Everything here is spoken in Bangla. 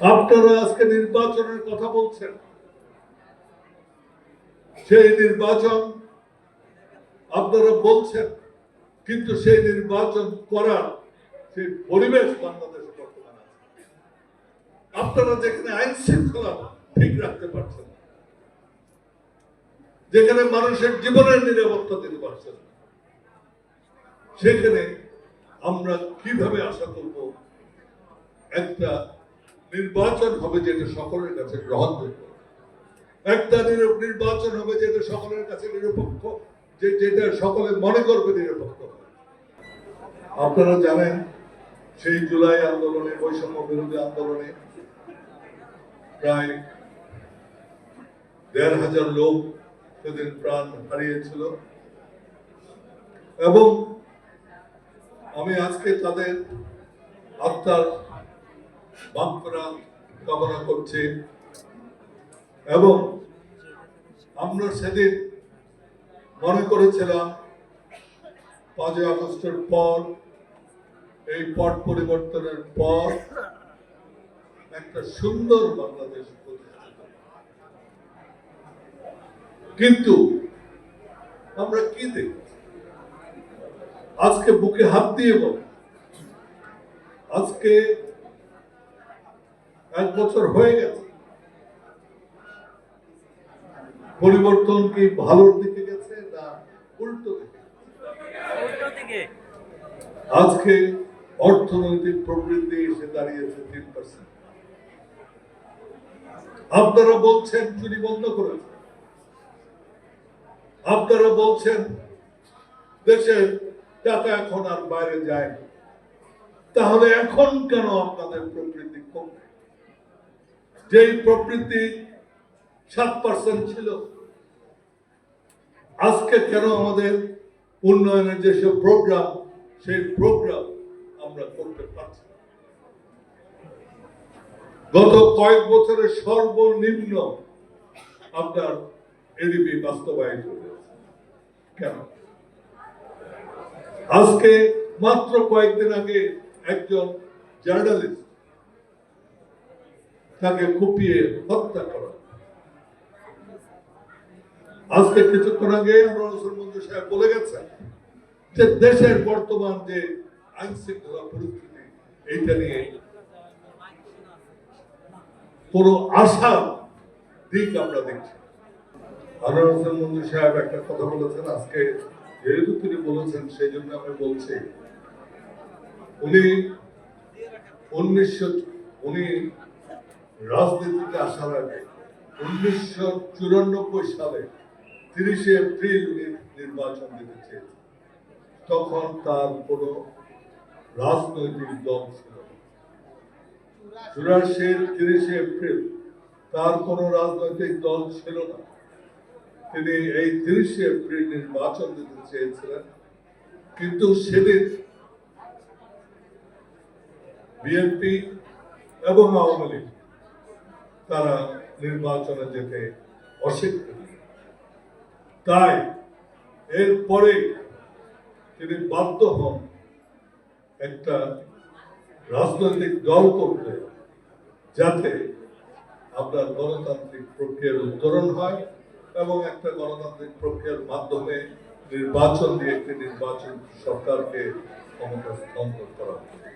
আপনারা আজকে নির্বাচনের কথা বলছেন সেই নির্বাচন আপনারা বলছেন, কিন্তু সেই নির্বাচন করার সেই পরিবেশ বাংলাদেশে বর্তমানে। আপনারা যেখানে আইন শৃঙ্খলা ঠিক রাখতে পারছেন যেখানে মানুষের জীবনের নিরাপত্তা দিতে পারছেন সেখানে আমরা কীভাবে আশা করব একটা নির্বাচন হবে যেটা সকলের কাছে গ্রহণযোগ্য। একটা নির- নির্বাচন হবে যেটা সকলের কাছে নিরপেক্ষ, যে যেটা সকলে মনে করবে নিরপেক্ষ। আপনারা জানেন, সেই জুলাই আন্দোলনে, বৈষম্য বিরোধী আন্দোলনে প্রায় দেড় হাজার লোক সেদিন প্রাণ হারিয়েছিল। এবং আমি আজকে তাদের আত্মার বাক্যরা কামনা করছি। এবং আমরা সেদিন মনে করেছিলাম, পাঁচই আগস্টের পর, এই পট পরিবর্তনের পর একটা সুন্দর বাংলাদেশ কিন্তু আমরা কি দেখি আজকে বুকে হাত দিয়ে বল আজকে এক বছর হয়ে গেছে। পরিবর্তন কি ভালোর দিকে গেছে না উল্টো দিকে? আজকে অর্থনৈতিক প্রবৃদ্ধি এসে দাঁড়িয়েছে তিন পার্সেন্ট আপনারা বলছেন চুরি বন্ধ করেছে। আপনারা বলছেন দেশের টাকা এখন আর বাইরে যায় তাহলে এখন কেন আপনাদের প্রবৃদ্ধি যেই প্রবৃদ্ধি সাত পার্সেন্ট ছিল, আজকে কেন আমাদের উন্নয়নের যেসব প্রোগ্রাম সেই প্রোগ্রাম আমরা করতে পারছি গত কয়েক বছরে সর্বনিম্ন আপনার এডিপি বাস্তবায়িত হয়েছে। কেন? আজকে মাত্র কয়েকদিন আগে একজন জার্নালিস্ট তাকে কুপিয়ে হত্যা করা। আজকে কিছুক্ষণ আগে আমরা মুসলমান সাহেব বলে গেছেন যে দেশের বর্তমান যে আইন শৃঙ্খলা পরিস্থিতি, এইটা নিয়ে কোন আশার দিক আমরা দেখছি আনোয়ার হোসেন সাহেব একটা কথা বলেছেন আজকে, যেহেতু তিনি বলেছেন, সেই জন্য আমি বলছি, উনি উনিশশো, উনি রাজনীতিতে আসার আগে উনিশশো চুরানব্বই সালে তিরিশে এপ্রিল নির্বাচন দিতে তখন তার কোন রাজনৈতিক দল ছিল। চুরাশির তিরিশে এপ্রিল তার কোন রাজনৈতিক দল ছিল না। তিনি এই তিরিশে এপ্রিল নির্বাচন দিতে চেয়েছিলেন। কিন্তু সেদিন বিএনপি এবং আওয়ামী লীগ তারা নির্বাচনে যেতে অস্বীকৃত তাই এরপরে তিনি বাধ্য হন একটা রাজনৈতিক দল করতে, যাতে আপনার গণতান্ত্রিক প্রক্রিয়ার উত্তরণ হয় এবং একটা গণতান্ত্রিক প্রক্রিয়ার মাধ্যমে নির্বাচন দিয়ে একটি নির্বাচন সরকারকে ক্ষমতা হস্তান্তর করা হয়।